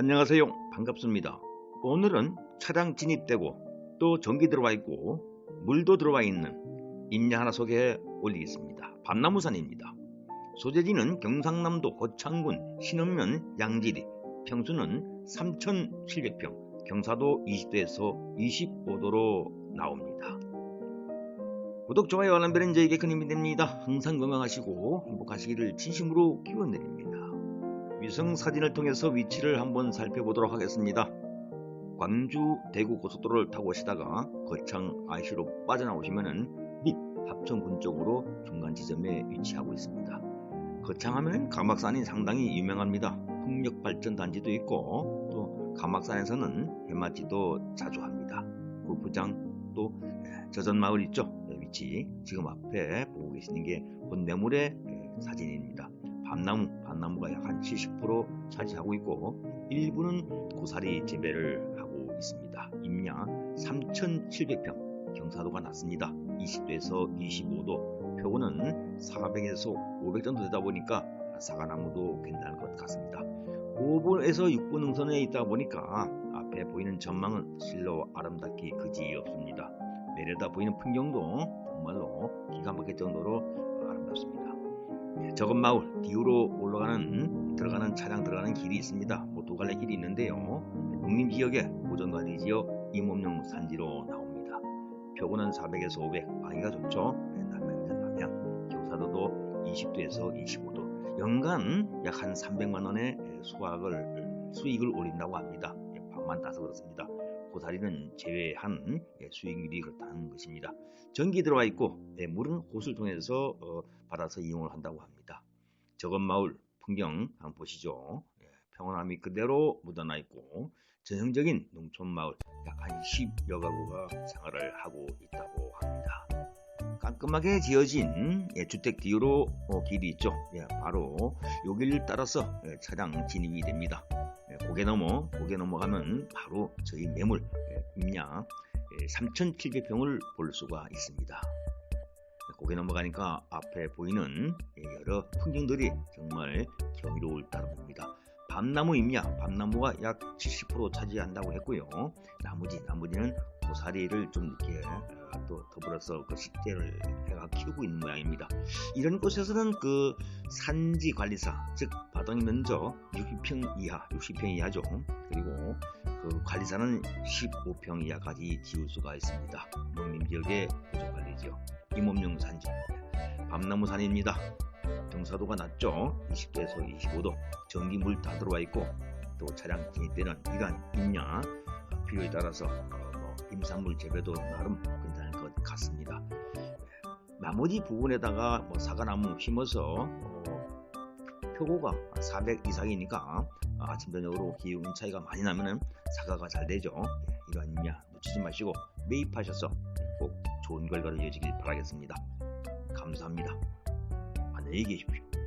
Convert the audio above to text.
안녕하세요. 반갑습니다. 오늘은 차량 진입되고 또 전기 들어와 있고 물도 들어와 있는 임야 하나 소개해 올리겠습니다. 밤나무산입니다. 소재지는 경상남도 고창군 신흥면 양지리 평수는 3,700평 경사도 20도에서 25도로 나옵니다. 구독, 좋아요, 알람 벨은 저에게 큰 힘이 됩니다. 항상 건강하시고 행복하시기를 진심으로 기원드립니다. 위성 사진을 통해서 위치를 한번 살펴보도록 하겠습니다. 광주 대구 고속도로를 타고 오시다가 거창 IC로 빠져나오시면은 밑 합천군 쪽으로 중간 지점에 위치하고 있습니다. 거창하면 감악산이 상당히 유명합니다. 풍력 발전 단지도 있고 또 감악산에서는 해맞지도 자주 합니다. 골프장 또 저전 마을 있죠? 위치 지금 앞에 보고 계시는 게 본매물의 사진입니다. 밤나무, 밤나무가 약 한 70% 차지하고 있고 일부는 고사리 재배를 하고 있습니다. 임야 3,700평, 경사도가 낮습니다. 20도에서 25도, 표고는 400에서 500 정도 되다 보니까 사과나무도 괜찮을 것 같습니다. 5분에서 6분 능선에 있다 보니까 앞에 보이는 전망은 실로 아름답기 그지없습니다. 내려다 보이는 풍경도 정말로 기가 막힐 정도로. 저건 마을 뒤로 올라가는 들어가는 차량 들어가는 길이 있습니다. 뭐 두 갈래 길이 있는데요. 농림 지역의 보전관리 지역 임업용 산지로 나옵니다. 표고는 400에서 500, 방위가 좋죠. 남양면 남양, 경사도도 20도에서 25도. 연간 약 한 300만 원의 수확을 수익을 올린다고 합니다. 방만 따서 그렇습니다. 고사리는 제외한 수익률이 그렇다는 것입니다. 전기 들어와 있고 물은 호수를 통해서 받아서 이용을 한다고 합니다. 저건 마을 풍경 한번 보시죠. 평온함이 그대로 묻어나 있고 전형적인 농촌 마을 약 한 10여 가구가 생활을 하고 있다고 합니다. 깔끔하게 지어진 주택 뒤로 길이 있죠. 바로 여기를 따라서 차량 진입이 됩니다. 고개 넘어 고개 넘어가면 바로 저희 매물 임야 3,700평을 볼 수가 있습니다. 고개 넘어가니까 앞에 보이는 여러 풍경들이 정말 경이로울 따름입니다. 밤나무 임야, 밤나무가 약 70% 차지한다고 했고요. 나머지, 나머지는 고사리를 좀 이렇게 또 더불어서 그 식재를 해가 키우고 있는 모양입니다. 이런 곳에서는 그 산지 관리사, 즉 바덩이 면적 60평 이하, 60평 이하죠. 그리고 그 관리사는 15평 이하까지 지을 수가 있습니다. 농림 지역의 보조 관리죠. 임업용 산지, 밤나무 산입니다. 경사도가 낮죠. 20도에서 25도. 전기 물 다 들어와 있고 또 차량 진입되는 이러한 임야 필요에 따라서 뭐 임산물 재배도 나름 괜찮을 것 같습니다. 나머지 부분에다가 뭐 사과나무 심어서 어, 표고가 400 이상이니까 아침 저녁으로 기온 차이가 많이 나면은 사과가 잘 되죠. 이러한 임야 놓치지 마시고 매입하셔서 꼭 좋은 결과를 이어지길 바라겠습니다. 감사합니다. 안녕히 계십시오.